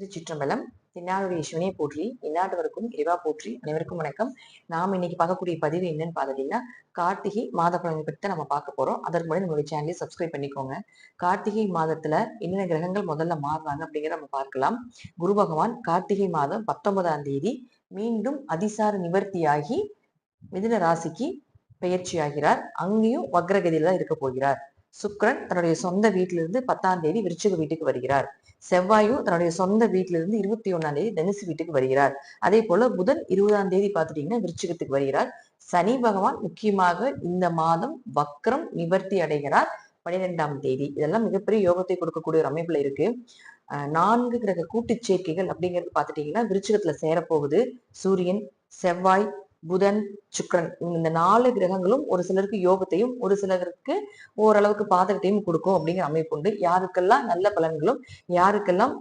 திருச்சிற்றம்பலம் தென்னாடுடைய சிவனையை போற்றி இந்நாட்டவருக்கும் இறைவா போற்றி அனைவருக்கும் வணக்கம். நாம் இன்னைக்கு பார்க்கக்கூடிய பதிவு என்னன்னு பார்த்துட்டீங்கன்னா கார்த்திகை மாத பலன் பற்றி நம்ம பார்க்க போறோம். அதற்கு முன்னாடி நம்மளுடைய சேனலை சப்ஸ்கிரைப் பண்ணிக்கோங்க. கார்த்திகை மாதத்துல என்னென்ன கிரகங்கள் முதல்ல மாறுறாங்க அப்படிங்கிறத நம்ம பார்க்கலாம். குரு பகவான் கார்த்திகை மாதம் பத்தொன்பதாம் தேதி மீண்டும் அதிசார நிவர்த்தியாகி மிதுன ராசிக்கு பெயர்ச்சி ஆகிறார் அங்கேயும் வக்ரகதியில தான் இருக்க போகிறார். சுக்ரன் தன்னுடைய சொந்த வீட்டிலிருந்து பத்தாம் தேதி விருச்சிக வீட்டுக்கு வருகிறார். செவ்வாயும் தன்னுடைய சொந்த வீட்டிலிருந்து இருபத்தி ஒன்னாம் தேதி தனுசு வீட்டுக்கு வருகிறார். அதே போல புதன் இருபதாம் தேதி பார்த்துட்டீங்கன்னா விருச்சிகத்துக்கு வருகிறார். சனி பகவான் முக்கியமாக இந்த மாதம் வக்ரம் நிவர்த்தி அடைகிறார். பனிரெண்டாம் தேதி. இதெல்லாம் மிகப்பெரிய யோகத்தை கொடுக்கக்கூடிய ஒரு அமைப்புல இருக்கு. நான்கு கிரக கூட்டு சேர்க்கைகள் அப்படிங்கிறது பார்த்துட்டீங்கன்னா விருச்சிகத்துல சேரப்போகுது. சூரியன் செவ்வாய் புதன் சுக்கிரன் இந்த நாலு கிரகங்களும் ஒரு சிலருக்கு யோகத்தையும் ஒரு சிலருக்கு ஓரளவுக்கு பாதகத்தையும் கொடுக்கும் அப்படிங்கிற அமைப்பு உண்டு. யாருக்கெல்லாம் நல்ல பலன்களும் யாருக்கெல்லாம்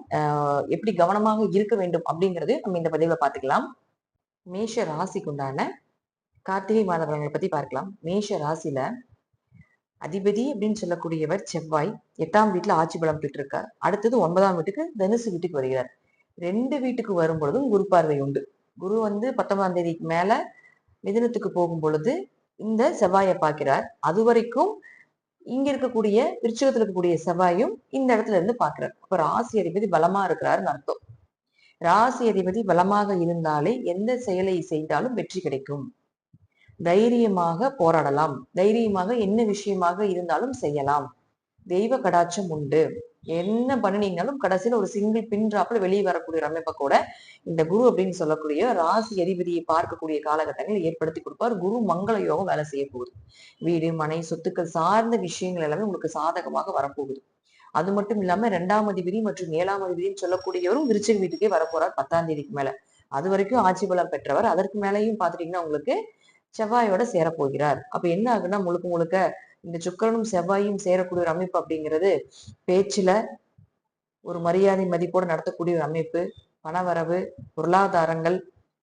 எப்படி கவனமாக இருக்க வேண்டும் அப்படிங்கறது நம்ம இந்த பதிவுல பார்த்துக்கலாம். மேஷ ராசிக்குண்டான கார்த்திகை மாத பலன்களை பத்தி பார்க்கலாம். மேஷ ராசியில அதிபதி அப்படின்னு சொல்லக்கூடியவர் செவ்வாய். எட்டாம் வீட்டுல ஆட்சி பலம் பெற்று இருக்கார் அடுத்தது ஒன்பதாம் வீட்டுக்கு தனுசு வீட்டுக்கு வருகிறார். ரெண்டு வீட்டுக்கு வரும் பொழுதும் குரு பார்வை உண்டு. குரு வந்து பத்தொன்பதாம் தேதிக்கு மேல மிதுனத்துக்கு போகும் பொழுது இந்த செவ்வாயை பார்க்கிறார். அது வரைக்கும் இங்க இருக்கக்கூடிய விருச்சகத்துல இருக்கக்கூடிய செவ்வாயும் இந்த இடத்துல இருந்து பார்க்கிறார். அப்ப ராசி அதிபதி பலமா இருக்கிறாருன்னு அர்த்தம். ராசி அதிபதி பலமாக இருந்தாலே எந்த செயலை செய்தாலும் வெற்றி கிடைக்கும். தைரியமாக போராடலாம். தைரியமாக என்ன விஷயமாக இருந்தாலும் செய்யலாம். தெய்வ கடாட்சம் உண்டு. என்ன பண்ணினீங்கனாலும் கடைசியில ஒரு சிங்கிள் பின் டிராப்ல வெளியே வரக்கூடிய ஒரு அமைப்பை கூட இந்த குரு அப்படின்னு சொல்லக்கூடிய ராசி அதிபதியை பார்க்கக்கூடிய காலகட்டங்களை ஏற்படுத்தி கொடுப்பார். குரு மங்கள யோகம் வேலை செய்ய போகுது. வீடு மனை சொத்துக்கள் சார்ந்த விஷயங்கள் எல்லாமே உங்களுக்கு சாதகமாக வரப்போகுது. அது மட்டும் இல்லாம ரெண்டாம் அதிபதி மற்றும் ஏழாம் அதிபதினு சொல்லக்கூடியவரும் விருச்சிக வீட்டுக்கே வரப்போறார் பத்தாம் தேதிக்கு மேல. அது வரைக்கும் ஆட்சி பலம் பெற்றவர். அதற்கு மேலேயும் பாத்துட்டீங்கன்னா உங்களுக்கு செவ்வாயோட சேரப்போகிறார். அப்ப என்ன ஆகுன்னா முழுக்க முழுக்க இந்த சுக்கரனும் செவ்வாயும் சேரக்கூடிய ஒரு அமைப்பு அப்படிங்கிறது பேச்சுல ஒரு மரியாதை மதிப்போட நடத்தக்கூடிய ஒரு அமைப்பு பணவரவு பொருளாதாரங்கள்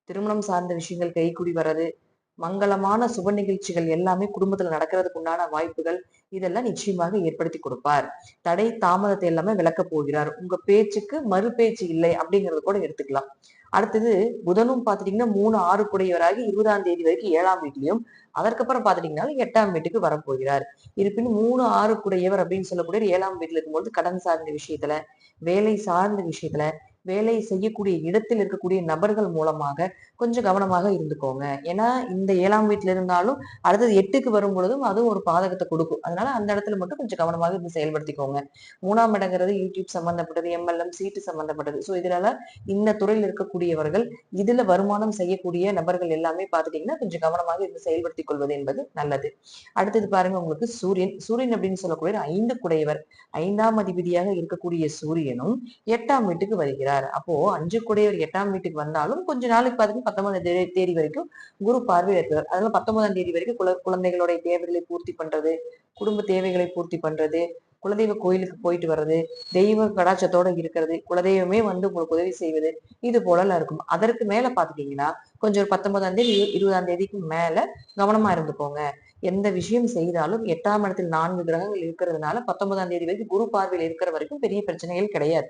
திருமணம் சார்ந்த விஷயங்கள் கைக்குடி வர்றது மங்களமான சுப நிகழ்ச்சிகள் எல்லாமே குடும்பத்துல நடக்கிறதுக்கு உண்டான வாய்ப்புகள் இதெல்லாம் நிச்சயமாக ஏற்படுத்தி கொடுப்பார். தடை தாமதத்தை எல்லாமே விளக்க போகிறார். உங்க பேச்சுக்கு மறு பேச்சு இல்லை அப்படிங்கறது கூட எடுத்துக்கலாம். அடுத்தது புதனும் பாத்துட்டீங்கன்னா மூணு ஆறு குடையவராகி இருபதாம் தேதி வரைக்கும் ஏழாம் வீட்லையும் அதற்கப்புறம் பார்த்துட்டீங்கன்னா எட்டாம் வீட்டுக்கு வரப்போகிறார். இருப்பினும் மூணு ஆறு குடையவர் அப்படின்னு சொல்லக்கூடிய ஏழாம் வீட்டுல இருக்கும்போது கடன் சார்ந்த விஷயத்துல வேலை சார்ந்த விஷயத்துல வேலை செய்யக்கூடிய இடத்தில் இருக்கக்கூடிய நபர்கள் மூலமாக கொஞ்சம் கவனமாக இருந்துக்கோங்க. ஏன்னா இந்த ஏழாம் வீட்டில் இருந்தாலும் அடுத்தது எட்டுக்கு வரும் பொழுதும் அதுவும் ஒரு பாதகத்தை கொடுக்கும். அதனால அந்த இடத்துல மட்டும் கொஞ்சம் கவனமாக இருந்து செயல்படுத்திக்கோங்க. மூணாம் இடங்கிறது யூடியூப் சம்பந்தப்பட்டது எம்எல்எம் சீட்டு சம்பந்தப்பட்டது. ஸோ இதனால இந்த துறையில் இருக்கக்கூடியவர்கள் இதுல வருமானம் செய்யக்கூடிய நபர்கள் எல்லாமே பார்த்துட்டீங்கன்னா கொஞ்சம் கவனமாக இருந்து செயல்படுத்திக் கொள்வது என்பது நல்லது. அடுத்தது பாருங்க உங்களுக்கு சூரியன். சூரியன் அப்படின்னு சொல்லக்கூடிய ஐந்து குடையவர். ஐந்தாம் அதிபதியாக இருக்கக்கூடிய சூரியனும் எட்டாம் வீட்டுக்கு வருகிறார். அப்போ அஞ்சு குடையவர் எட்டாம் வீட்டுக்கு வந்தாலும் கொஞ்ச நாளுக்கு பார்த்து பத்தொன்பதாம் தேதி தேதி வரைக்கும் குரு பார்வையில் இருக்கிறார் அதனால பத்தொன்பதாம் தேதி வரைக்கும் குல குழந்தைகளுடைய தேவைகளை பூர்த்தி பண்றது குடும்ப தேவைகளை பூர்த்தி பண்றது குலதெய்வ கோயிலுக்கு போயிட்டு வர்றது தெய்வ கடாட்சத்தோட இருக்கிறது குலதெய்வமே வந்து உங்களுக்கு உதவி செய்வது இது போலலாம் இருக்கும். அதற்கு மேல பாத்துட்டீங்கன்னா கொஞ்சம் ஒரு பத்தொன்பதாம் தேதி இரு- இருபதாம் தேதிக்கு மேல கவனமா இருந்துக்கோங்க. எந்த விஷயம் செய்தாலும் எட்டாம் இடத்தில் நான்கு கிரகங்கள் இருக்கிறதுனால பத்தொன்பதாம் தேதி வரைக்கும் குரு பார்வையில் இருக்கிற வரைக்கும் பெரிய பிரச்சனைகள் கிடையாது.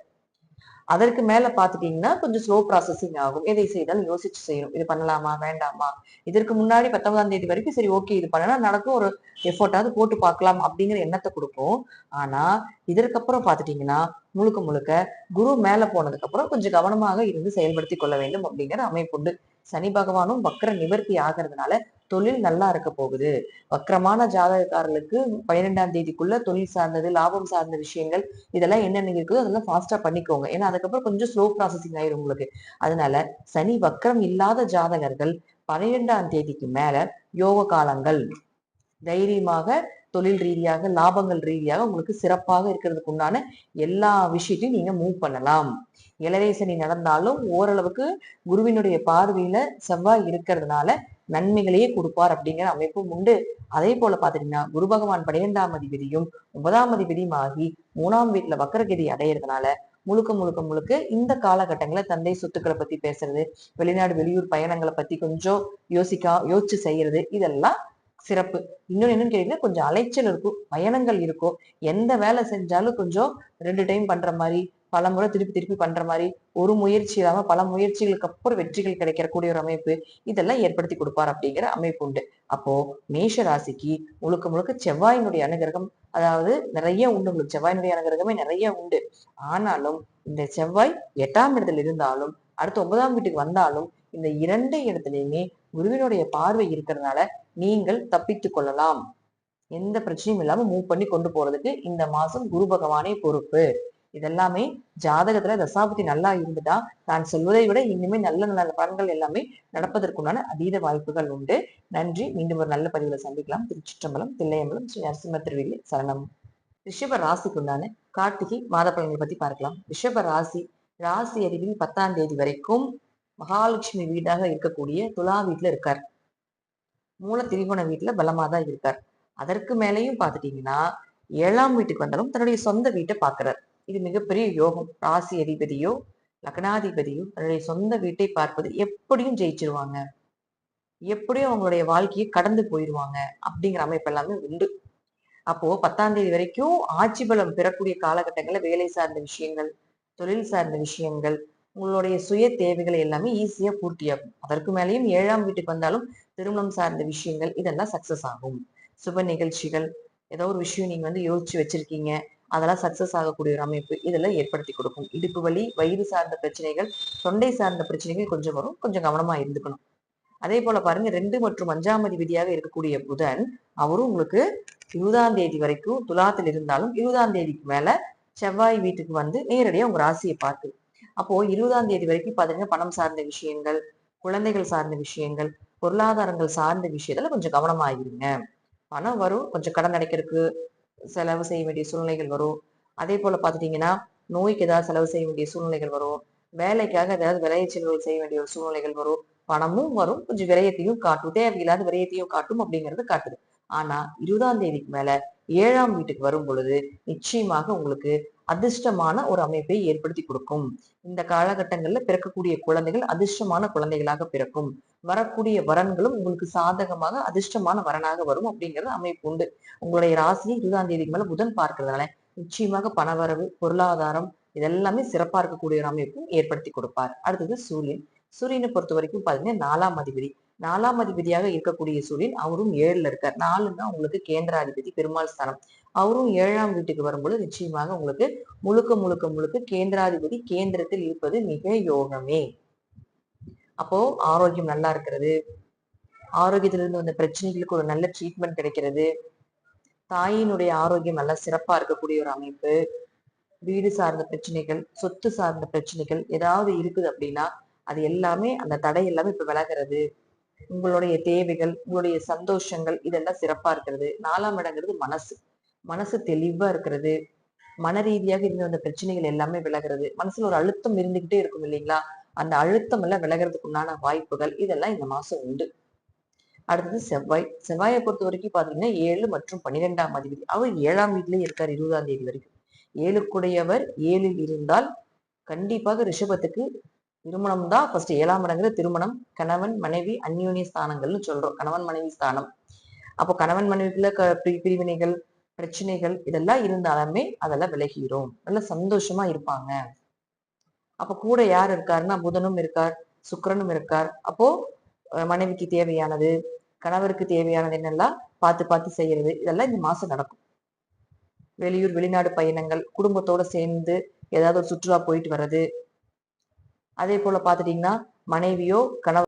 அதற்கு மேல பாத்துட்டீங்கன்னா கொஞ்சம் ஸ்லோ ப்ராசஸிங் ஆகும். எதை செய்தாலும் யோசிச்சு செய்யணும். இது பண்ணலாமா? வேண்டாமா? இதற்கு முன்னாடி பத்தொன்பதாம் தேதி வரைக்கும் சரி ஓகே இது பண்ணலாம். நடக்கும் ஒரு எஃபோர்ட்டாவது போட்டு பார்க்கலாம் அப்படிங்கிற எண்ணத்தை கொடுக்கும் ஆனா இதற்கப்புறம் பாத்துட்டீங்கன்னா முழுக்க முழுக்க குரு மேல போனதுக்கு அப்புறம் கொஞ்சம் கவனமாக இருந்து செயல்படுத்தி கொள்ள வேண்டும் அப்படிங்கிற அமைப்பு உண்டு. சனி பகவானும் வக்கர நிவர்த்தி ஆகிறதுனால தொழில் நல்லா இருக்க போகுது. வக்கரமான ஜாதகக்காரர்களுக்கு பன்னிரெண்டாம் தேதிக்குள்ள தொழில் சார்ந்தது லாபம் சார்ந்த விஷயங்கள் இதெல்லாம் என்னென்ன இருக்குதோ அதெல்லாம் ஃபாஸ்டா பண்ணிக்கோங்க. ஏன்னா அதுக்கப்புறம் கொஞ்சம் ஸ்லோ ப்ராசஸிங் ஆயிரும் உங்களுக்கு. அதனால சனி வக்கரம் இல்லாத ஜாதகர்கள் பன்னிரெண்டாம் தேதிக்கு மேல யோக காலங்கள் தைரியமாக தொழில் ரீதியாக லாபங்கள் ரீதியாக உங்களுக்கு சிறப்பாக இருக்கிறதுக்கு உண்டான எல்லா விஷயத்தையும் நீங்க மூவ் பண்ணலாம். இளவேசனி நடந்தாலும் ஓரளவுக்கு குருவினுடைய பார்வையில செவ்வாய் இருக்கிறதுனால நன்மைகளையே கொடுப்பார் அப்படிங்கிற அமைப்பும் உண்டு. அதே போல பாத்தீங்கன்னா குரு பகவான் பன்னிரெண்டாம் அதிபதியும் ஒன்பதாம் அதிபதியும் ஆகி மூணாம் வீட்டுல வக்கரகதி அடையிறதுனால முழுக்க முழுக்க முழுக்க இந்த காலகட்டங்களை தந்தை சொத்துக்களை பத்தி பேசுறது வெளிநாடு வெளியூர் பயணங்களை பத்தி கொஞ்சம் யோசிக்கா யோசிச்சு செய்யறது இதெல்லாம் சிறப்பு. இன்னொன்னு என்னன்னு கேட்டீங்கன்னா கொஞ்சம் அலைச்சல் இருக்கும் பயணங்கள் இருக்கும். எந்த வேலை செஞ்சாலும் கொஞ்சம் ரெண்டு டைம் பண்ற மாதிரி பல முறை திருப்பி திருப்பி பண்ற மாதிரி ஒரு முயற்சி இல்லாம பல முயற்சிகளுக்கு அப்புறம் வெற்றிகள் கிடைக்கக்கூடிய ஒரு அமைப்பு இதெல்லாம் ஏற்படுத்தி கொடுப்பார் அப்படிங்கிற அமைப்பு உண்டு. அப்போ மேஷ ராசிக்கு முழுக்க முழுக்க செவ்வாயினுடைய அனுகிரகம் அதாவது நிறைய உண்டு உங்களுக்கு. செவ்வாயினுடைய அனுகிரகமே நிறைய உண்டு. ஆனாலும் இந்த செவ்வாய் எட்டாம் இடத்துல இருந்தாலும் அடுத்து ஒன்பதாம் வீட்டுக்கு வந்தாலும் இந்த இரண்டு இடத்துலயுமே குருவினுடைய பார்வை இருக்கிறதுனால நீங்கள் தப்பித்துக் கொள்ளலாம். எந்த பிரச்சனையும் இல்லாம மூவ் பண்ணி கொண்டு போறதுக்கு இந்த மாசம் குரு பகவானே பொறுப்பு. இதெல்லாமே ஜாதகத்துல தசாபதி நல்லா இருந்துட்டா நான் சொல்வதை விட இன்னுமே நல்ல நல்ல பலன்கள் எல்லாமே நடப்பதற்குண்டான அதீத வாய்ப்புகள் உண்டு. நன்றி. மீண்டும் ஒரு நல்ல பதிவுல சந்திக்கலாம். திருச்சிற்றம்பலம் தில்லையம்பலம் ஸ்ரீ நரசிம்ம திருவிழி சரணம். ரிஷப ராசிக்குண்டான கார்த்திகை மாத பலன்களை பத்தி பார்க்கலாம். ரிஷப ராசி ராசி அறிவின் பத்தாம் தேதி வரைக்கும் மகாலட்சுமி வீடாக இருக்கக்கூடிய துலா வீட்டுல இருக்கார். மூல திரிகோண வீட்டுல பலமா தான் இருக்கார். அதற்கு மேலேயும் பாத்துட்டீங்கன்னா ஏழாம் வீட்டுக்கு வந்தாலும் தன்னுடைய சொந்த வீட்டை பாக்குறார் இது மிகப்பெரிய யோகம். ராசி அதிபதியோ லக்னாதிபதியோ தன்னுடைய சொந்த வீட்டை பார்ப்பது எப்படியும் ஜெயிச்சிருவாங்க. எப்படியும் அவங்களுடைய வாழ்க்கையை கடந்து போயிடுவாங்க. அப்படிங்கிற அமைப்பு எல்லாமே உண்டு. அப்போ பத்தாம் தேதி வரைக்கும் ஆட்சி பலம் பெறக்கூடிய காலகட்டங்கள்ல வேலை சார்ந்த விஷயங்கள் தொழில் சார்ந்த விஷயங்கள் உங்களுடைய சுய தேவைகள் எல்லாமே ஈஸியா பூர்த்தியாகும். அதற்கு மேலேயும் ஏழாம் வீட்டுக்கு வந்தாலும் திருமணம் சார்ந்த விஷயங்கள் இதெல்லாம் சக்சஸ் ஆகும். சுப நிகழ்ச்சிகள் ஏதோ ஒரு விஷயம் நீங்க வந்து யோசிச்சு வச்சிருக்கீங்க. அதெல்லாம் சக்சஸ் ஆகக்கூடிய ஒரு அமைப்பு இதெல்லாம் ஏற்படுத்தி கொடுக்கும். இடுப்பு வலி வயிறு சார்ந்த பிரச்சனைகள் தொண்டை சார்ந்த பிரச்சனைகள் கொஞ்சம் வரும். கொஞ்சம் கவனமா இருந்துக்கணும். அதே போல பாருங்க ரெண்டு மற்றும் அஞ்சாம் அதிபதியாக இருக்கக்கூடிய புதன் அவரும் உங்களுக்கு இருபதாம் தேதி வரைக்கும் துலாத்தில் இருந்தாலும் இருபதாம் தேதிக்கு மேல செவ்வாய் வீட்டுக்கு வந்து நேரடியாக உங்க ராசியை பார்த்து. அப்போ இருபதாம் தேதி வரைக்கும் பாத்தீங்கன்னா பணம் சார்ந்த விஷயங்கள் குழந்தைகள் சார்ந்த விஷயங்கள் பொருளாதாரங்கள் சார்ந்த விஷயத்துல கொஞ்சம் கவனமா இருங்க பணம் வரும் கொஞ்சம் கடன் அடைக்கிறதுக்கு செலவு செய்ய வேண்டிய சூழ்நிலைகள் வரும். அதே போல பாத்துட்டீங்கன்னா நோய்க்கு ஏதாவது செலவு செய்ய வேண்டிய சூழ்நிலைகள் வரும். வேலைக்காக ஏதாவது விலையை செலவுகள் செய்ய வேண்டிய ஒரு சூழ்நிலைகள் வரும். பணமும் வரும் கொஞ்சம் விரயத்தையும் காட்டும். தேவையில்லாத விரயத்தையும் காட்டும் அப்படிங்கிறது காட்டுது. ஆனா இருபதாம் தேதிக்கு மேல ஏழாம் வீட்டுக்கு வரும் பொழுது நிச்சயமாக உங்களுக்கு அதிர்ஷ்டமான ஒரு அமைப்பை ஏற்படுத்தி கொடுக்கும். இந்த காலகட்டங்கள்ல பிறக்கக்கூடிய குழந்தைகள் அதிர்ஷ்டமான குழந்தைகளாக பிறக்கும். வரக்கூடிய வரன்களும் உங்களுக்கு சாதகமாக அதிர்ஷ்டமான வரனாக வரும் அப்படிங்கிறது அமைப்பு உண்டு. உங்களுடைய ராசியை இருபதாம் தேதிக்கு மேல புதன் பார்க்கறதுனால நிச்சயமாக பணவரவு பொருளாதாரம் இதெல்லாமே சிறப்பா இருக்கக்கூடிய ஒரு அமைப்பும் ஏற்படுத்தி கொடுப்பார். அடுத்தது சூரியன். சூரியனை பொறுத்த வரைக்கும் பாத்தீங்கன்னா நாலாம் அதிபதி. நாலாம் அதிபதியாக இருக்கக்கூடிய சூரியன் அவரும் ஏழுல இருக்கார். நாலுன்னா உங்களுக்கு கேந்திராதிபதி பெருமாள் ஸ்தானம். அவரும் ஏழாம் வீட்டுக்கு வரும்பொழுது நிச்சயமாக உங்களுக்கு முழுக்க முழுக்க முழுக்க கேந்திராதிபதி கேந்திரத்தில் இருப்பது மிக யோகமே. அப்போ ஆரோக்கியம் நல்லா இருக்கிறது. ஆரோக்கியத்திலிருந்து வந்த பிரச்சனைகளுக்கு ஒரு நல்ல ட்ரீட்மெண்ட் கிடைக்கிறது. தாயினுடைய ஆரோக்கியம் நல்லா சிறப்பா இருக்கக்கூடிய ஒரு அமைப்பு. வீடு சார்ந்த பிரச்சனைகள் சொத்து சார்ந்த பிரச்சனைகள் ஏதாவது இருக்குது அப்படின்னா அது எல்லாமே அந்த தடை எல்லாமே இப்ப விலகிறது. உங்களுடைய தேவைகள் உங்களுடைய சந்தோஷங்கள் இதெல்லாம் சிறப்பா இருக்கிறது. நாலாம் இடங்கிறது மனசு. மனசு தெளிவா இருக்கிறது. மன ரீதியாக இருந்த அந்த பிரச்சனைகள் எல்லாமே விலகிறது. மனசுல ஒரு அழுத்தம் இருந்துகிட்டே இருக்கும் இல்லைங்களா? அந்த அழுத்தம் எல்லாம் விலகிறதுக்கு உண்டான வாய்ப்புகள் இதெல்லாம் இந்த மாசம் உண்டு. அடுத்தது செவ்வாய். செவ்வாயை பொறுத்த வரைக்கும் பாத்தீங்கன்னா ஏழு மற்றும் பன்னிரெண்டாம் அதிபதி. அவர் ஏழாம் வீட்லயே இருக்கார் இருபதாம் தேதி வரைக்கும். ஏழுக்குடையவர் ஏழில் இருந்தால் கண்டிப்பாக ரிஷபத்துக்கு திருமணம் தான் ஃபர்ஸ்ட் ஏழாம் இடங்கிற திருமணம். கணவன் மனைவி அந்யோன்ய ஸ்தானங்கள்னு சொல்றோம். கணவன் மனைவி ஸ்தானம். அப்போ கணவன் மனைவிக்குள்ள க பிரி- பிரிவினைகள் பிரச்சனைகள் இதெல்லாம் இருந்தாலுமே அதெல்லாம் விலகிடும் நல்ல சந்தோஷமா இருப்பாங்க. அப்ப கூட யார் இருக்காருன்னா புதனும் இருக்கார் சுக்கிரனும் இருக்கார். அப்போ மனைவிக்கு தேவையானது கணவருக்கு தேவையானது என்னெல்லாம் பார்த்து பார்த்து செய்யறது இதெல்லாம் இந்த மாசம் நடக்கும். வெளியூர் வெளிநாடு பயணங்கள் குடும்பத்தோட சேர்ந்து ஏதாவது ஒரு சுற்றுலா போயிட்டு வர்றது. அதே போல பாத்துட்டீங்கன்னா மனைவியோ கணவர்